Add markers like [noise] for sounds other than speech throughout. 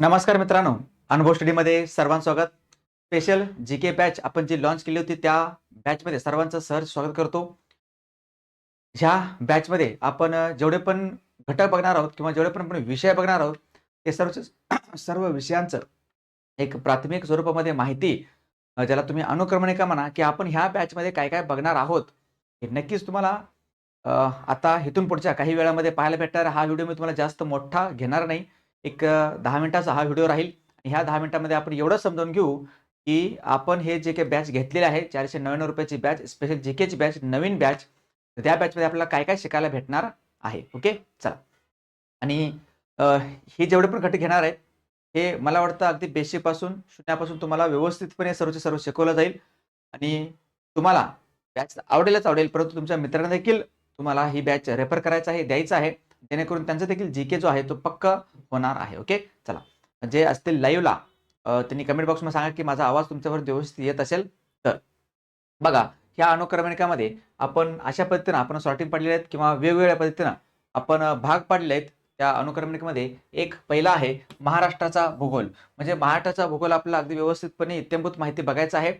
नमस्कार मित्रांनो अनुभव स्टडीमध्ये सर्वांचं स्वागत. स्पेशल जी के बॅच आपण जी लॉन्च केली होती त्या बॅचमध्ये सर्वांचं सहज स्वागत करतो. ह्या बॅचमध्ये आपण जेवढे पण घटक बघणार आहोत किंवा जेवढे पण आपण विषय बघणार आहोत ते सर्व [clears throat] सर्व विषयांचं एक प्राथमिक स्वरूपामध्ये माहिती ज्याला तुम्ही अनुक्रमणिका म्हणा की आपण ह्या बॅचमध्ये काय काय बघणार आहोत हे नक्कीच तुम्हाला आता इथून पुढच्या काही वेळामध्ये पाहायला भेटणार. हा व्हिडिओ मी तुम्हाला जास्त मोठा घेणार नाही. एक दहा मिनिटाचा हा व्हिडिओ राहील. आणि ह्या दहा मिनिटामध्ये आपण एवढं समजावून घेऊ की आपण हे जे काही बॅच घेतलेले आहे चारशे नव्याण्णव रुपयाची बॅच स्पेशल जी केची बॅच नवीन बॅच त्या बॅचमध्ये आपल्याला काय काय शिकायला भेटणार आहे? ओके चला. आणि हे जेवढे पण घटक घेणार आहेत हे मला वाटतं अगदी बेसिकपासून शून्यापासून तुम्हाला व्यवस्थितपणे सर्वचे सर्व शिकवलं जाईल. आणि तुम्हाला बॅच आवडेलच आवडेल परंतु तुमच्या मित्रांना देखील तुम्हाला ही बॅच रेफर करायचं आहे द्यायचं आहे. जेणेकरून त्यांचा देखील जी के जो आहे तो पक्क होणार आहे ओके चला. जे असतील लाईव्हला त्यांनी कमेंट बॉक्समध्ये सांगा की माझा आवाज तुमच्यावर व्यवस्थित येत असेल तर. बघा ह्या अनुक्रमणिकामध्ये आपण अशा पद्धतीनं आपण सॉर्टिंग पाडलेले आहेत किंवा वेगवेगळ्या पद्धतीनं आपण भाग पाडले आहेत त्या अनुक्रमणिकेमध्ये एक पहिला आहे महाराष्ट्राचा भूगोल. म्हणजे महाराष्ट्राचा भूगोल आपल्याला अगदी व्यवस्थितपणे इत्यंभूत माहिती बघायचा आहे.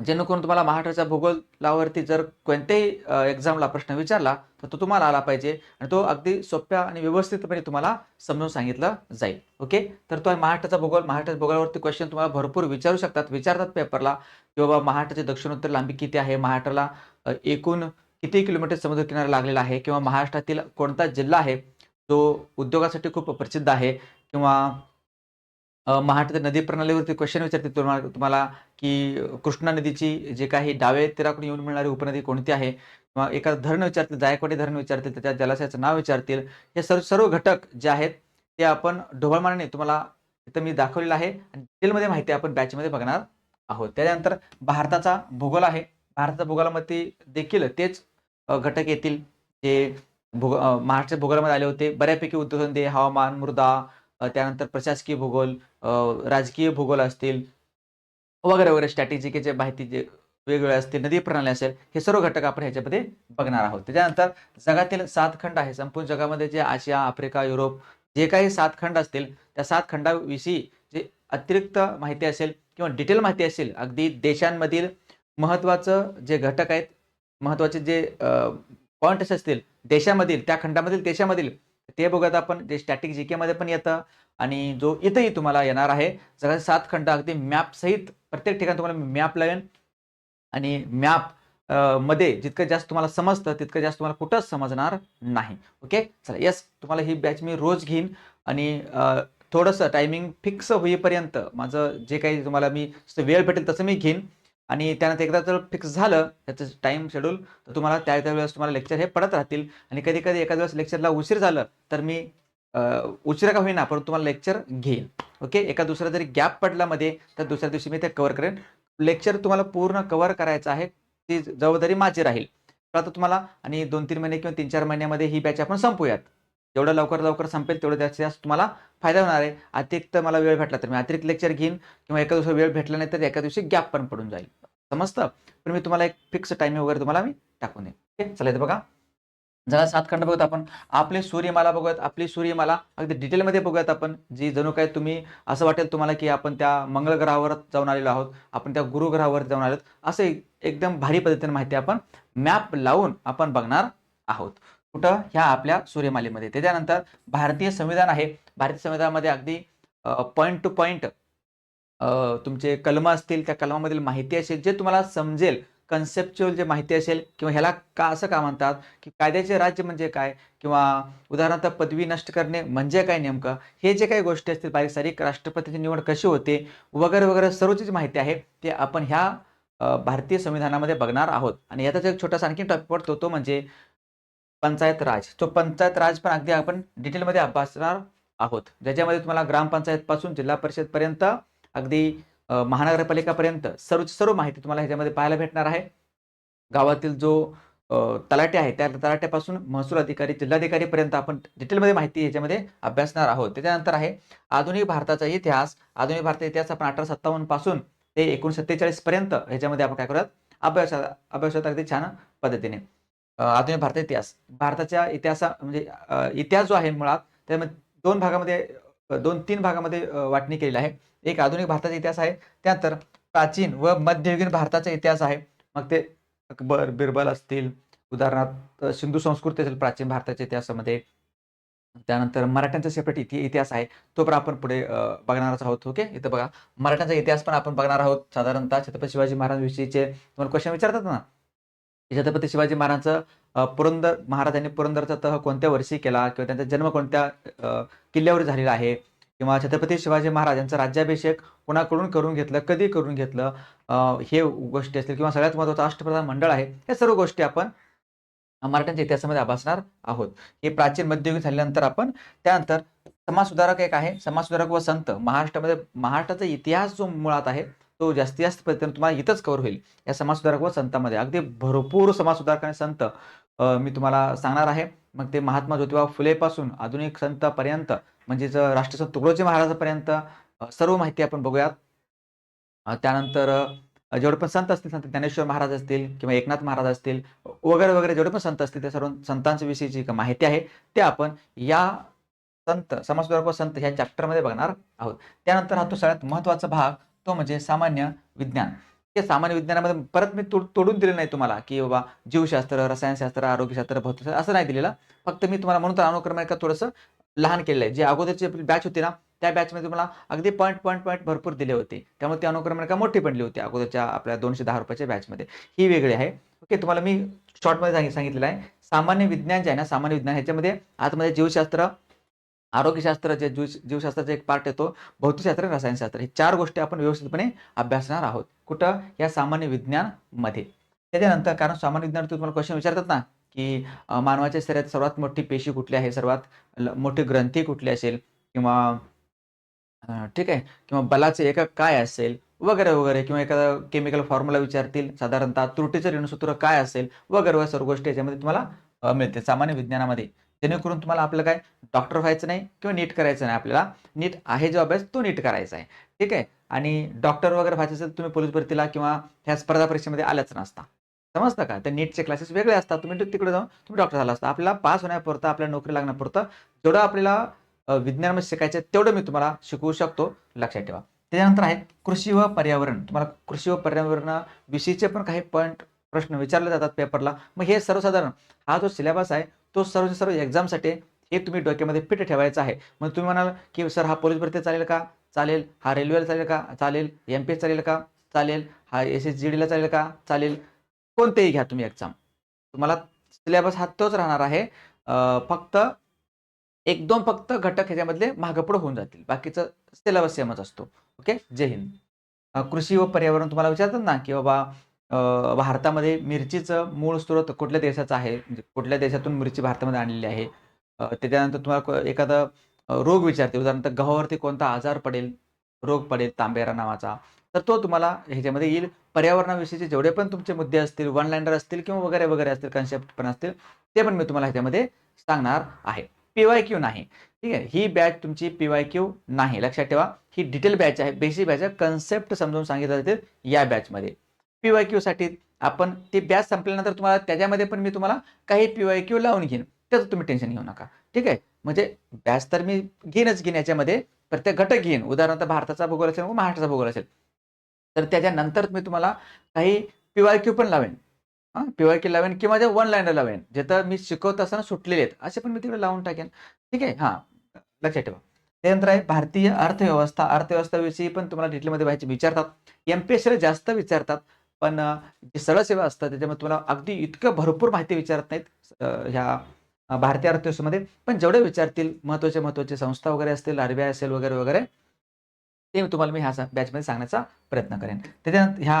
जेणेकरून तुम्हाला महाराष्ट्राच्या भूगोलावरती जर कोणत्याही एक्झामला प्रश्न विचारला तर तो तुम्हाला आला पाहिजे आणि तो अगदी सोप्या आणि व्यवस्थितपणे तुम्हाला समजून सांगितलं जाईल. ओके? तर तो आहे महाराष्ट्राचा भूगोल. महाराष्ट्राच्या भूगोलावरती क्वेश्चन तुम्हाला भरपूर विचारू शकतात. विचारतात पेपरला की बाबा महाराष्ट्राची दक्षिणोत्तर लांबी किती आहे? महाराष्ट्राला एकूण किती किलोमीटर समुद्रकिनारा लागलेला आहे? किंवा महाराष्ट्रातील कोणता जिल्हा आहे जो उद्योगासाठी खूप प्रसिद्ध आहे? किंवा महाराष्ट्रातील नदी प्रणालीवरती क्वेश्चन विचारते तुम्हाला तुम्हाला की कृष्णा नदीची जे काही डावे तीराकडून येऊन मिळणारी उपनदी कोणती आहे? किंवा एखादं धरण विचारतील जायकवाडी धरण विचारतील त्याच्या जलाशयाचं नाव विचारतील हे सर्व सर्व घटक जे आहेत ते आपण ढोबळमानाने तुम्हाला इथं मी दाखवलेलं आहे आणि डिटेलमध्ये माहिती आपण बॅचमध्ये बघणार आहोत. त्याच्यानंतर भारताचा भूगोल आहे. भारताच्या भूगोलामध्ये देखील तेच घटक येतील. जे भूगो महाराष्ट्र भूगोलामध्ये आले होते. बऱ्यापैकी उद्योगधंदे हवामान मृदा त्यानंतर प्रशासकीय भूगोल राजकीय भूगोल असतील वगैरे वगैरे स्ट्रॅटेजिकचे माहिती जे वेगवेगळे असतील नदी प्रणाली असेल हे सर्व घटक आपण ह्याच्यामध्ये बघणार आहोत. त्याच्यानंतर जगातील सात खंड आहे संपूर्ण जगामध्ये जे आशिया आफ्रिका युरोप जे काही सात खंड असतील त्या सात खंडाविषयी जे अतिरिक्त माहिती असेल किंवा डिटेल माहिती असेल अगदी देशांमधील महत्त्वाचं जे घटक आहेत महत्त्वाचे जे पॉईंट्स असतील देशामधील त्या खंडामधील देशामधील ते बघत आपण जे स्टॅटिक जी केमध्ये पण येतं आणि जो इथंही तुम्हाला येणार आहे जगाचे सात खंड अगदी मॅप सहित प्रत्येक ठिकाणी तुम्हाला मॅप लावेन. आणि मॅपमध्ये जितकं जास्त तुम्हाला समजतं तितकं जास्त तुम्हाला कुठंच समजणार नाही. ओके चला येस तुम्हाला ही बॅच मी रोज घेईन. आणि थोडंसं टायमिंग फिक्स होईपर्यंत माझं जे काही तुम्हाला मी वेळ भेटेल तसं मी घेईन. आणि त्यानंतर एकदा जर फिक्स झालं त्याचं टाईम शेड्यूल तर तुम्हाला त्या त्या वेळेस तुम्हाला लेक्चर हे पडत राहतील. आणि कधी कधी एखाद्या वेळेस लेक्चरला उशीर झालं तर मी उशिरा का होईना पण तुम्हाला लेक्चर घेईन. ओके एका दुसरा जरी गॅप पडला मध्ये तर दुसऱ्या दिवशी मी ते कव्हर करेन. लेक्चर तुम्हाला पूर्ण कव्हर करायचं आहे ती जबाबदारी माझी राहील. तर आता तुम्हाला? आणि दोन तीन महिने किंवा तीन चार महिन्यामध्ये ही बॅच आपण संपूयात. जेवढं लवकर लवकर संपेल तेवढं जास्तीत जास्त तुम्हाला फायदा होणार आहे. अतिरिक्त मला वेळ भेटला तर मी अतिरिक्त लेक्चर घेईन किंवा एका दिवशी वेळ भेटला नाही तर एका दिवशी गॅप पण पडून जाईल. समजतं? पण मी तुम्हाला एक फिक्स टायमिंग वगैरे तुम्हाला मी टाकून देईन. ओके चला बघा. जरा सात खंड बघूयात आपण. आपली सूर्यमाला बघूयात. आपली सूर्यमाला अगदी डिटेलमध्ये बघूयात आपण. जी जणू काय तुम्ही असं वाटेल तुम्हाला की आपण त्या मंगळ ग्रहावर जाऊन आलेलो आहोत. आपण त्या गुरु ग्रहावर जाऊन आलोत. असं एकदम भारी पद्धतीने माहिती आपण मॅप लावून आपण बघणार आहोत. कुठं? ह्या आपल्या सूर्यमालेमध्ये. त्याच्यानंतर भारतीय संविधान आहे. भारतीय संविधानामध्ये अगदी पॉईंट टू पॉईंट तुमचे कलम असतील त्या कलमामधील माहिती असेल जे तुम्हाला समजेल कन्सेप्च्युअल जे माहिती असेल किंवा ह्याला का असं का म्हणतात की कायद्याचे राज्य म्हणजे काय किंवा उदाहरणार्थ पदवी नष्ट करणे म्हणजे काय नेमकं हे जे काही गोष्टी असतील बारीक सारीक राष्ट्रपतीची निवड कशी होते वगैरे वगैरे सर्वची जी माहिती आहे ते आपण ह्या भारतीय संविधानामध्ये बघणार आहोत. आणि याचाच एक छोटासा आणखी टॉपिक पडतो तो म्हणजे पंचायत राज. तो पंचायत राज पण अगदी आपण डिटेलमध्ये अभ्यासणार आहोत. ज्याच्यामध्ये तुम्हाला ग्रामपंचायतपासून जिल्हा परिषदपर्यंत अगदी महानगरपालिकापर्यंत सर्व सर्व माहिती तुम्हाला ह्याच्यामध्ये पाहायला भेटणार आहे. गावातील जो तलाटे आहे त्या तलाट्यापासून महसूल अधिकारी जिल्हाधिकारीपर्यंत आपण डिटेलमध्ये माहिती ह्याच्यामध्ये अभ्यासणार आहोत. त्याच्यानंतर आहे आधुनिक भारताचा इतिहास. आधुनिक भारताचा इतिहास आपण अठरा सत्तावन्नपासून ते एकोणीसशे सत्तेचाळीसपर्यंत ह्याच्यामध्ये आपण काय करूयात? अभ्यास अभ्यासात अगदी छान पद्धतीने. आधुनिक भारताचा इतिहास. भारताच्या इतिहासा म्हणजे इतिहास जो आहे मुळात त्यामध्ये दोन भागामध्ये दोन तीन भागामध्ये वाटणी केलेली आहे. एक आधुनिक भारताचा इतिहास आहे त्यानंतर प्राचीन व मध्ययुगीन भारताचा इतिहास आहे. मग ते अकबर बिरबल असतील उदाहरणार्थ सिंधू संस्कृती असेल प्राचीन भारताच्या इतिहासामध्ये. त्यानंतर मराठ्यांचा सेपरेट इति इतिहास आहे. तो पण आपण पुढे बघणारच आहोत ओके? इथं बघा. मराठ्यांचा इतिहास पण आपण बघणार आहोत. साधारणतः छत्रपती शिवाजी महाराजांविषयीचे तुम्हाला क्वेश्चन विचारतात ना? छत्रपती शिवाजी महाराजांचं पुरंदर महाराजांनी पुरंदरचा तह कोणत्या वर्षी केला किंवा त्यांचा जन्म कोणत्या किल्ल्यावर झालेला आहे? किंवा छत्रपती शिवाजी महाराजांचा राज्याभिषेक कोणाकडून करून घेतलं कधी करून घेतलं? हे गोष्टी असतील किंवा सगळ्यात महत्त्वाचं अष्टप्रधान मंडळ आहे या सर्व गोष्टी आपण मराठ्यांच्या इतिहासामध्ये अभ्यासणार आहोत. हे प्राचीन मध्ययुगीन झाल्यानंतर आपण त्यानंतर समाजसुधारक एक आहे समाजसुधारक व संत. महाराष्ट्रामध्ये महाराष्ट्राचा इतिहास जो मुळात आहे तो जास्तीत जास्त पद्धतीने तुम्हाला इथंच कव्हर होईल. या समाजसुधारक व संतांमध्ये. अगदी भरपूर समाजसुधारक आणि संत मी तुम्हाला सांगणार आहे. मग ते महात्मा ज्योतिबा फुलेपासून आधुनिक संतापर्यंत म्हणजेच राष्ट्रसंत तुकडोजी महाराजापर्यंत सर्व माहिती आपण बघूयात. त्यानंतर जेवढे पण संत असतील संत ज्ञानेश्वर महाराज असतील किंवा एकनाथ महाराज असतील वगैरे वगैरे जेवढे पण संत असतील त्या सर्व संतांच्याविषयीची जी माहिती आहे ते आपण या संत समाजसुधारक व संत ह्या चॅप्टरमध्ये बघणार आहोत. त्यानंतर हा तो सगळ्यात महत्त्वाचा भाग तो म्हणजे सामान्य विज्ञान. या सामान्य विज्ञानामध्ये परत मी तोड तोडून दिलेलं नाही तुम्हाला की बाबा जीवशास्त्र रसायनशास्त्र आरोग्यशास्त्र भौतिकशास्त्र असं नाही दिलेलं. फक्त मी तुम्हाला म्हणून तर अनुक्रमांक थोडंसं लहान केलेलं आहे. जे अगोदरची आपली बॅच होती ना त्या बॅचमध्ये तुम्हाला अगदी पॉईंट पॉईंट पॉईंट भरपूर दिले होते. त्यामुळे ती अनुक्रमांका मोठी पडली होती अगोदरच्या आपल्या दोनशे दहा रुपयाच्या बॅचमध्ये ही वेगळी आहे. ओके तुम्हाला मी शॉर्टमध्ये सांगितलेलं आहे. सामान्य विज्ञान जे आहे ना सामान्य विज्ञान ह्याच्यामध्ये आतमध्ये जीवशास्त्र आरोग्यशास्त्राचे जीव जीवशास्त्राचा एक पार्ट येतो. भौतिकशास्त्र रसायनशास्त्र हे चार गोष्टी आपण व्यवस्थितपणे अभ्यासणार आहोत. कुठं? या सामान्य विज्ञानमध्ये त्याच्यानंतर कारण सामान्य विज्ञान तुम्हाला क्वेश्चन विचारतात ना की मानवाच्या शरीरात सर्वात मोठी पेशी कुठली आहे? सर्वात मोठी ग्रंथी कुठली असेल? किंवा ठीक आहे. किंवा बलाचे एकक काय असेल? वगैरे वगैरे. किंवा एखादा केमिकल फॉर्म्युला विचारतील साधारणतः त्रुटीचं ऋणसूत्र काय असेल? वगैरे सर्व गोष्टी याच्यामध्ये तुम्हाला मिळते सामान्य विज्ञानामध्ये. जेणेकरून तुम्हाला आपलं काय डॉक्टर व्हायचं नाही किंवा नीट करायचं नाही आपल्याला. नीट आहे जो अभ्यास तो नीट करायचा आहे. ठीक आहे? आणि डॉक्टर वगैरे व्हायचं असेल तर तुम्ही पोलीस भरतीला किंवा ह्या स्पर्धा परीक्षेमध्ये आल्याच नसता. समजतं का? तर नीटचे क्लासेस वेगळे असतात. तुम्ही तिकडे जाऊन तुम्ही डॉक्टर झाला असता. आपल्याला पास होण्यापुरतं आपल्याला नोकरी लागण्यापुरतं जेवढं आपल्याला विज्ञानामध्ये शिकायचं आहे तेवढं मी तुम्हाला शिकवू शकतो. लक्षात ठेवा. त्याच्यानंतर आहे कृषी व पर्यावरण. तुम्हाला कृषी व पर्यावरणाविषयीचे पण काही पॉईंट प्रश्न विचारले जातात पेपरला. मग हे सर्वसाधारण हा जो सिलेबस आहे तो सर्व सर्व एक्झामसाठी हे तुम्ही डोक्यामध्ये फिट ठेवायचं आहे. मग तुम्ही म्हणाल की सर हा पोलीस भरती चालेल का? चालेल. हा रेल्वेला चालेल का? चालेल. एम पी एस चालेल का? चालेल. हा एस एस जी डीला चालेल का? चालेल. कोणतेही घ्या तुम्ही एक्झाम तुम्हाला सिलेबस हा तोच राहणार आहे. फक्त एक दोन फक्त घटक ह्याच्यामधले महागपुढं होऊन जातील. बाकीचं सिलेबस सेमच असतो. ओके? जय हिंद. कृषी व पर्यावरण तुम्हाला विचारतात ना की बाबा भारतामध्ये मिरचीचं मूळ स्रोत कुठल्या देशाचं आहे? म्हणजे कुठल्या देशातून मिरची भारतामध्ये आणलेली आहे? त्याच्यानंतर तुम्हाला एखादा रोग विचारते. उदाहरणार्थ गव्हावरती कोणता आजार पडेल? रोग पडेल तांबेरा नावाचा. तर तो तुम्हाला ह्याच्यामध्ये येईल. पर्यावरणाविषयीचे जेवढे पण तुमचे मुद्दे असतील वन लँडर असतील किंवा वगैरे वगैरे असतील कन्सेप्ट पण असतील ते पण मी तुम्हाला ह्याच्यामध्ये सांगणार आहे. पी वाय क्यू नाही. ठीक आहे? ही बॅच तुमची पी वाय क्यू नाही. लक्षात ठेवा. ही डिटेल बॅच आहे. बेसिक बॅच आहे. कन्सेप्ट समजून सांगितलं जातील या बॅचमध्ये पी वाय क्यू साठी आपण ती बॅच संपल्यानंतर तुम्हाला त्याच्यामध्ये पण मी तुम्हाला काही पी वाय क्यू लावून घेईन. त्याचं तुम्ही टेन्शन घेऊ नका. ठीक आहे? म्हणजे बॅच तर मी घेईनच घेईन याच्यामध्ये. प्रत्येक घटक घेईन. उदाहरणार्थ भारताचा भूगोल असेल महाराष्ट्राचा भूगोल असेल. तर त्याच्यानंतर मी तुम्हाला काही पी वाय क्यू पण लावेन. हां? पी वाय क्यू लावेन किंवा जे वन लाईनर लावेन जिथं मी शिकवत असताना सुटलेले आहेत. असे पण मी तिकडे लावून टाकेन. ठीक आहे? हां. लक्षात ठेवा. त्यानंतर आहे. भारतीय अर्थव्यवस्था अर्थव्यवस्थेविषयी पण तुम्हाला डिटेलमध्ये व्हायचे विचारतात. एम पी एस जास्त विचारतात. पण जी जे सरळ सेवा असतात त्याच्यामध्ये तुम्हाला अगदी इतकं भरपूर माहिती विचारत नाहीत ह्या भारतीय अर्थव्यवस्थेमध्ये पण जेवढे विचारतील महत्त्वाचे महत्त्वाचे संस्था वगैरे असतील आर बी आय असेल वगैरे वगैरे ते तुम्हाला मी ह्या बॅचमध्ये सांगण्याचा प्रयत्न करेन. त्याच्यानंतर ह्या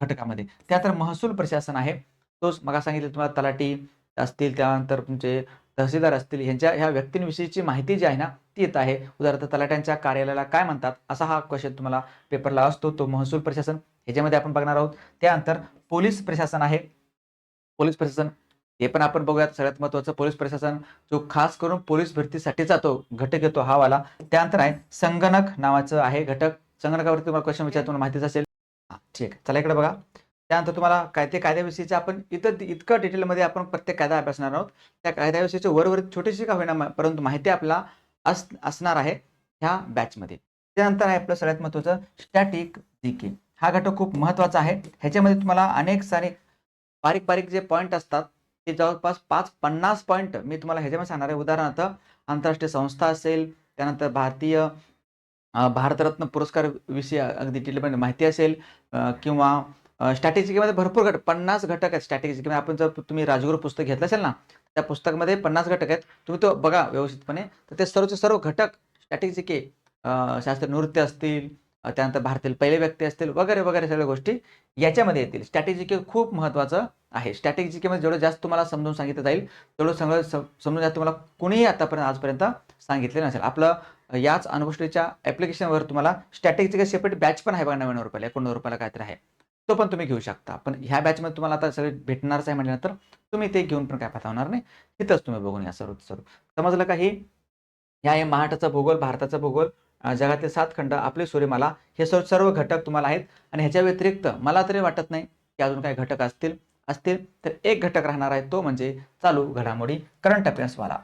घटकामध्ये. त्यानंतर महसूल प्रशासन आहे. तोच मग सांगितलं तुम्हाला तलाठी असतील त्यानंतर तुमचे तहसीलदार असतील ह्यांच्या ह्या व्यक्तींविषयीची माहिती जी आहे ना ती येत आहे. उदाहरणार्थ तलाट्यांच्या कार्यालयाला काय म्हणतात? असा हा क्वेश्चन तुम्हाला पेपरला असतो. तो महसूल प्रशासन ह्याच्यामध्ये आपण बघणार आहोत. त्यानंतर पोलीस प्रशासन आहे. पोलीस प्रशासन हे पण आपण बघूयात. सगळ्यात महत्वाचं पोलीस प्रशासन जो खास करून पोलीस भरतीसाठी जातो घटक येतो हा वाला. त्यानंतर आहे संगणक नावाचं आहे घटक. संगणकावरती तुम्हाला क्वेश्चन विचार तुम्हाला माहितीच असेल. ठीक आहे. चला इकडे बघा. त्यानंतर तुम्हाला कायदे कायद्याविषयीचे आपण इथं इतकं डिटेलमध्ये आपण प्रत्येक कायदा अभ्यासणार आहोत. त्या कायद्याविषयीचे वरवर छोटीशी का होईना परंतु माहिती आपल्याला अस असणार आहे ह्या बॅचमध्ये. त्यानंतर आहे आपलं सगळ्यात महत्त्वाचं स्टॅटिक जीके हा घटक खूप महत्त्वाचा आहे. ह्याच्यामध्ये तुम्हाला अनेक सारे बारीक बारीक जे पॉईंट असतात ते जवळपास पाच पन्नास पॉईंट मी तुम्हाला ह्याच्यामध्ये सांगणार आहे. उदाहरणार्थ आंतरराष्ट्रीय संस्था असेल त्यानंतर भारतीय भारतरत्न पुरस्कार विषयी अगदी डिटेलमध्ये माहिती असेल किंवा स्ट्रॅटेजिकमध्ये भरपूर घट पन्नास घटक आहेत स्ट्रॅटेजिकमध्ये आपण जर तुम्ही राजगुरू पुस्तक घेतलं असेल ना त्या पुस्तकामध्ये पन्नास घटक आहेत. तुम्ही तो बघा व्यवस्थितपणे. तर ते सर्वचे सर्व घटक स्ट्रॅटेजिके शास्त्रीय नृत्य असतील त्यानंतर भारतातील पहिले व्यक्ती असतील वगैरे वगैरे सगळ्या गोष्टी याच्यामध्ये येतील. स्ट्रॅटेजिके खूप महत्त्वाचं आहे. स्ट्रॅटेजिकेमध्ये जेवढं जास्त तुम्हाला समजून सांगितलं जाईल तेवढं सगळं समजून जास्त तुम्हाला कुणीही आतापर्यंत आजपर्यंत सांगितले नसेल. आपलं याच अनुभूष्टीच्या ॲप्लिकेशनवर तुम्हाला स्ट्रॅटेजिक सेपरेट बॅच पण आहे बघा नव्याण्णव रुपयाला एकोणनव्वद रुपयाला काहीतरी आहे. तो पण तुम्ही घेऊ शकता. पण ह्या बॅचमध्ये तुम्हाला आता सगळे भेटणारच आहे म्हटल्यानंतर तुम्ही ते घेऊन पण काय फायदा होणार नाही. तिथंच तुम्ही बघून या सर्व सर्व. समजलं का हे? ह्या आहे महाराष्ट्राचा भूगोल भारताचा भूगोल जगातील सात खंड आपले सूर्यमाला हे सर्व सर्व घटक तुम्हाला आहेत. आणि ह्याच्या व्यतिरिक्त मला तरी वाटत नाही की अजून काही घटक असतील असतील तर एक घटक राहणार आहे तो म्हणजे चालू घडामोडी करंट अफेअर्सवाला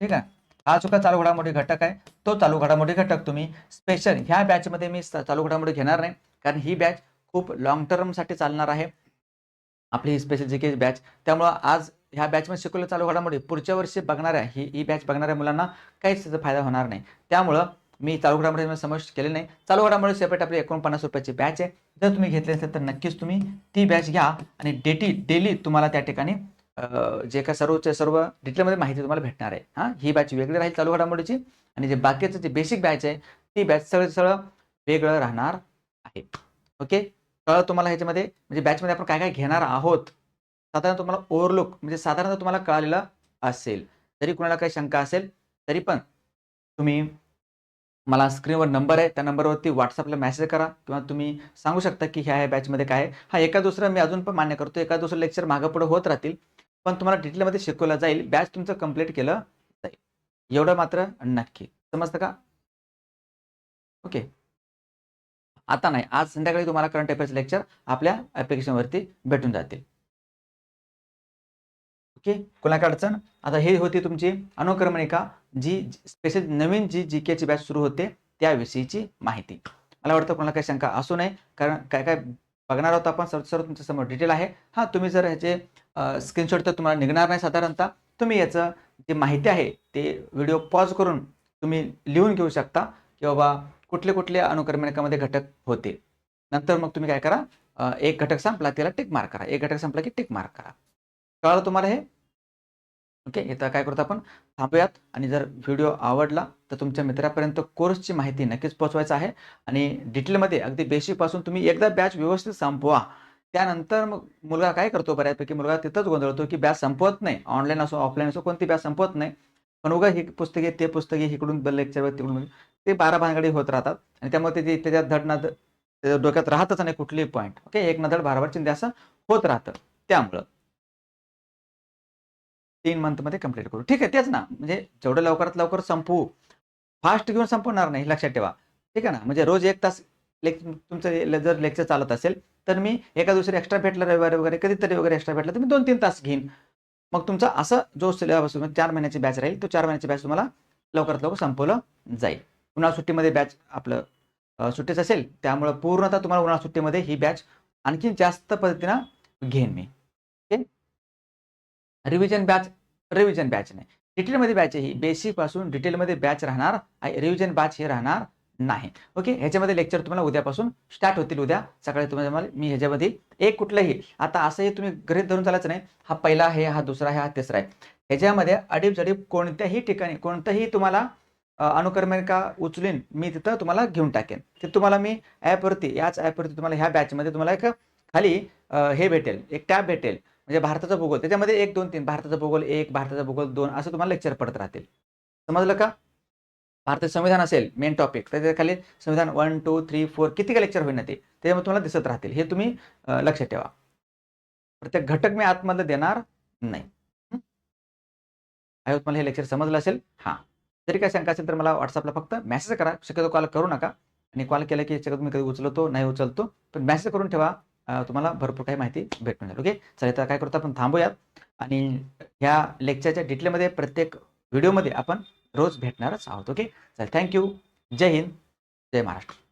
ठीक आहे? हा चुका चालू घडामोडी घटक आहे तो चालू घडामोडी घटक तुम्ही स्पेशल ह्या बॅचमध्ये मी चालू घडामोडी घेणार नाही. कारण ही बॅच खूप लॉंग टर्मसाठी चालणार आहे. आपली ही स्पेशल जी काही बॅच त्यामुळं आज ह्या बॅचमध्ये शिकवलं चालू घडामोडी पुढच्या वर्षी बघणाऱ्या ही ही बॅच बघणाऱ्या मुलांना काहीच त्याचा फायदा होणार नाही. त्यामुळं मी चालू घडामोडी समावेश केले नाही. चालू घडामोडी सेपरेट आपली एकोणपन्नास रुपयाची बॅच आहे. जर तुम्ही घेतली असेल तर नक्कीच तुम्ही ती बॅच घ्या आणि डेटी डेली तुम्हाला त्या ठिकाणी जे काय सर्वचे सर्व डिटेलमध्ये माहिती तुम्हाला भेटणार आहे. हां? ही बॅच वेगळी राहील चालू घडामोडीची आणि जे बाकीचं जे बेसिक बॅच आहे ती बॅच सगळं सगळं वेगळं राहणार आहे. ओके कळलं तुम्हाला ह्याच्यामध्ये? म्हणजे बॅचमध्ये आपण काय काय घेणार आहोत? साधारण तुम्हाला ओव्हरलुक म्हणजे साधारणतः तुम्हाला कळालेलं असेल जरी कुणाला काही शंका असेल तरी पण तुम्ही मला स्क्रीनवर नंबर आहे त्या नंबरवरती व्हॉट्सअपला मेसेज करा किंवा तुम्ही सांगू शकता की ह्या ह्या बॅचमध्ये काय आहे. हा एका दुसरं मी अजून पण मान्य करतो एका दुसरं लेक्चर मागं पुढे होत राहतील. पण तुम्हाला डिटेलमध्ये शिकवलं जाईल. बॅच तुमचं कंप्लीट केलं जाईल. एवढं मात्र नक्की. समजतं का? ओके आता नाही. आज संध्याकाळी तुम्हाला करंट अफेअर्स लेक्चर आपल्या ॲप्लिकेशनवरती भेटून जातील. ओके कोणाकडे अडचण? आता हे होती तुमची अनुक्रमणिका जी स्पेशल नवीन जी जी केची बॅच सुरू होते त्याविषयीची माहिती. मला वाटतं कोणाला काही शंका असू नये कारण काय काय बघणार आहोत आपण. सर्व सर्व तुमच्यासमोर डिटेल आहे. हां तुम्ही जर ह्याचे स्क्रीनशॉट तर तुम्हाला निघणार नाही साधारणतः. तुम्ही याचं जे माहिती आहे ते व्हिडिओ पॉज करून तुम्ही लिहून घेऊ शकता की बाबा कुठले कुठले अनुक्रमणिकामध्ये घटक होते. नंतर मग तुम्ही काय करा एक घटक संपला त्याला टिक मार्क करा. एक घटक संपला की टिक मार्क करा. कळलं तुम्हाला हे? ओके इथं काय करतो आपण? थांबूयात. आणि जर व्हिडिओ आवडला तर तुमच्या मित्रापर्यंत कोर्सची माहिती नक्कीच पोहोचवायचं आहे. आणि डिटेलमध्ये अगदी बेसिकपासून तुम्ही एकदा बॅच व्यवस्थित संपवा. त्यानंतर मग मुलगा काय करतो बऱ्यापैकी? मुलगा तिथंच गोंधळतो की बॅच संपवत नाही. ऑनलाईन असो ऑफलाईन असो कोणती बॅच संपवत नाही. पण उगा ही पुस्तके ते पुस्तके इकडून लेक्चर तिकडून ते बारा भानगडी होत राहतात. आणि त्यामुळे ते त्याच्या त्याच्यात धड ना डोक्यात राहतच नाही कुठलीही पॉईंट ओके एक ना धड बाराबार चिंते असं होत राहतं. त्यामुळं. तीन मंथमध्ये कंप्लीट करू. ठीक आहे तेच ना. म्हणजे जेवढं लवकरात लवकर संपवू फास्ट घेऊन संपवणार नाही लक्षात ठेवा. ठीक आहे ना? म्हणजे रोज एक तास लेक तुमचं ले- जर लेक्चर चालत असेल तर मी एका दुसरी एक्स्ट्रा भेटला रविवारी वगैरे कधीतरी वगैरे एक्स्ट्रा भेटला तर मी दोन तीन तास घेईन. मग तुमचा असं जो सिलेबस चार महिन्याची बॅच राहील तो चार महिन्याची बॅच तुम्हाला लवकरात लवकर संपवलं जाईल. उन्हाळा सुट्टीमध्ये बॅच आपलं सुट्टीच असेल त्यामुळं पूर्णतः तुम्हाला उन्हाळा सुट्टीमध्ये ही बॅच आणखी जास्त पद्धतीनं घेईन मी. Okay? Revision batch revision batch नाही. डिटेलमध्ये बॅच ही बेसिकपासून डिटेलमध्ये बॅच राहणार रिव्हिजन बॅच हे राहणार नाही. ओके ह्याच्यामध्ये लेक्चर तुम्हाला उद्यापासून स्टार्ट होतील उद्या. सकाळी तुम्हाला मी ह्याच्यामध्ये एक कुठलंही आता असंही तुम्ही गृहित धरून चालायचं नाही. हा पहिला आहे हा दुसरा आहे हा तिसरा आहे. ह्याच्यामध्ये अडीप जडीप कोणत्याही ठिकाणी कोणतंही तुम्हाला अ, अनुक्रमणिका उचलून मी तिथं तुम्हाला घेऊन टाकेन. ते तुम्हाला मी ॲपवरती याच ॲपवरती तुम्हाला ह्या बॅचमध्ये तुम्हाला एक खाली हे भेटेल. एक टॅब भेटेल. म्हणजे भारताचा भूगोल त्याच्यामध्ये एक दोन तीन भारताचा भूगोल एक भारताचा भूगोल दोन असं तुम्हाला लेक्चर पडत राहतील. समजलं का? भारताचं संविधान असेल मेन टॉपिक त्याच्याखाली संविधान वन टू थ्री फोर किती का लेक्चर होईल ना ते? त्याच्यामध्ये तुम्हाला दिसत राहतील. हे तुम्ही लक्षात ठेवा. प्रत्येक घटक मी आतमधलं देणार नाही. हं? आय हे लेक्चर समजलं असेल? हां. जरी काय शंका असेल तर मला व्हॉट्सअपला फक्त मेसेज करा. शक्यतो कॉल करू नका. आणि कॉल केला की शक्यतो मी कधी उचलतो नाही उचलतो. पण मेसेज करून ठेवा. तुम्हाला भरपूर काही माहिती भेटून जाईल ओके चला तर काय करतो आपण? थांबूयात. आणि ह्या लेक्चरच्या डिटेलमध्ये प्रत्येक व्हिडिओमध्ये आपण रोज भेटणारच आहोत. ओके चला थँक्यू जय हिंद. जय महाराष्ट्र.